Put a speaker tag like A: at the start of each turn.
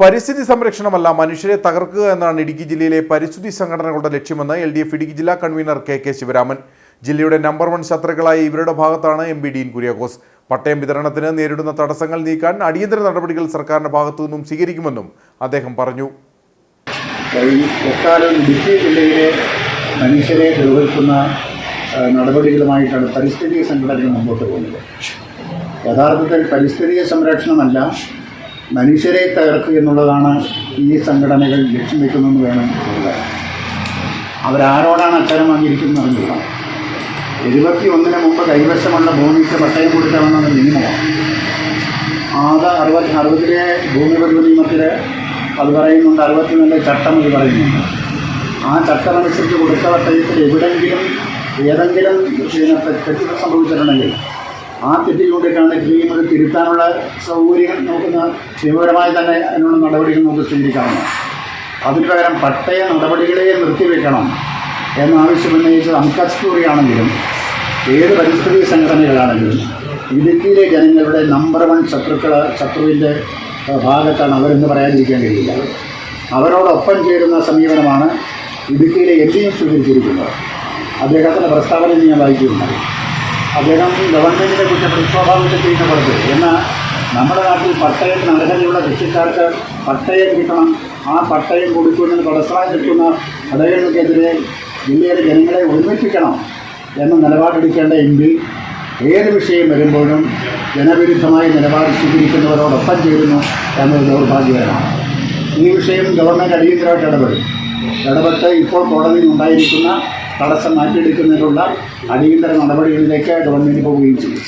A: പരിസ്ഥിതി സംരക്ഷണമല്ല മനുഷ്യരെ തകർക്കുക എന്നാണ് ഇടുക്കി ജില്ലയിലെ പരിസ്ഥിതി സംഘടനകളുടെ ലക്ഷ്യമെന്ന് എൽ ഡി എഫ് ഇടുക്കി ജില്ലാ കൺവീനർ കെ കെ ശിവരാമൻ. ജില്ലയുടെ നമ്പർ വൺ ശത്രുക്കളായ ഇവരുടെ ഭാഗത്താണ് എം ബി ഡീൻ കുര്യാക്കോസ്. പട്ടയം വിതരണത്തിന് നേരിടുന്ന തടസ്സങ്ങൾ നീക്കാൻ അടിയന്തര നടപടികൾ സർക്കാരിന്റെ ഭാഗത്തു നിന്നും സ്വീകരിക്കുമെന്നും അദ്ദേഹം പറഞ്ഞു.
B: ജില്ലയിലെ മനുഷ്യരെ നിർവഹിക്കുന്ന നടപടികളുമായിട്ടാണ് പരിസ്ഥിതി സംഘടനകൾ മുമ്പോട്ട് പോകുന്നത്. യഥാർത്ഥത്തിൽ പരിസ്ഥിതി സംരക്ഷണമല്ല മനുഷ്യരെ തകർക്കുക എന്നുള്ളതാണ് ഈ സംഘടനകൾ ലക്ഷ്യം വെക്കുന്നതെന്ന് വേണം അവരാരോടാണ് അത്തരം വാങ്ങിയിരിക്കുന്നത് അറിഞ്ഞില്ല എഴുപത്തി ഒന്നിന് മുമ്പ് കൈവശമുള്ള ഭൂമിക്ക് പട്ടയം കൊടുക്കണമെന്ന നിയമമാണ് ആകെ അറുപത്തി അറുപതിലെ ഭൂമി പരിധി നിയമത്തിൽ അത് പറയുന്നുണ്ട് അറുപത്തിനാലിലെ ചട്ടം അത് പറയുന്നുണ്ട്. ആ ചട്ടമനുസരിച്ച് കൊടുത്ത പട്ടയത്തിൽ എവിടെങ്കിലും ഏതെങ്കിലും തെറ്റുകൾ സംഭവിച്ചിട്ടുണ്ടെങ്കിൽ ആ തെറ്റിലൂടെയൊക്കെയാണ് ചെയ്യുന്നത് തിരുത്താനുള്ള സൗകര്യം നോക്കുന്ന നിയമപരമായി തന്നെ അതിനുള്ള നടപടികൾ നമുക്ക് സ്വീകരിക്കാവുന്നതാണ്. അതിന് പകരം പട്ടയ നടപടികളെ നിർത്തിവെക്കണം എന്നാവശ്യമുന്നയിച്ച് അങ്കസ്തൂറിയാണെങ്കിലും ഏത് പരിസ്ഥിതി സംഘടനകളാണെങ്കിലും ഇടുക്കിയിലെ ജനങ്ങളുടെ നമ്പർ വൺ ശത്രുക്കൾ ശത്രുവിന്റെ ഭാഗത്താണ് അവരെന്ന് പറയാതിരിക്കാൻ കഴിയില്ല. അവരോടൊപ്പം ചേരുന്ന സമീപനമാണ് ഇടുക്കിയിലെ എത്തിയും സ്വീകരിച്ചിരിക്കുന്നത്. അദ്ദേഹത്തിന്റെ പ്രസ്താവന ഞാൻ വായിക്കുന്നുണ്ട് അദ്ദേഹം ഗവൺമെന്റിനെ കുറിച്ച് ചെയ്യുന്ന പുറത്ത് എന്നാൽ നമ്മുടെ നാട്ടിൽ പട്ടയത്തിന് അർഹതയുള്ള കൃഷിക്കാർക്ക് പട്ടയം കിട്ടണം. ആ പട്ടയം കൊടുക്കുന്നതിന് തടസ്സമായി നിൽക്കുന്ന ഘടകങ്ങൾക്കെതിരെ ജില്ലയിലെ ജനങ്ങളെ ഒരുമിപ്പിക്കണം എന്ന നിലപാടെടുക്കേണ്ട എം പി. ഏത് വിഷയം വരുമ്പോഴും ജനവിരുദ്ധമായ നിലപാട് സ്വീകരിക്കുന്നവരോടൊപ്പം ചേരുന്നു എന്നത് ദൗർഭാഗ്യകരമാണ്. ഈ വിഷയം ഗവൺമെന്റ് അടിയന്തരമായിട്ട് ഇടപെടും. ഇടപെട്ട് ഇപ്പോൾ കോടതിയിൽ ഉണ്ടായിരിക്കുന്ന തടസ്സം മാറ്റിയെടുക്കുന്നതിനുള്ള അടിയന്തര നടപടികളിലേക്ക് ഗവൺമെന്റ് പോവുകയും ചെയ്യും.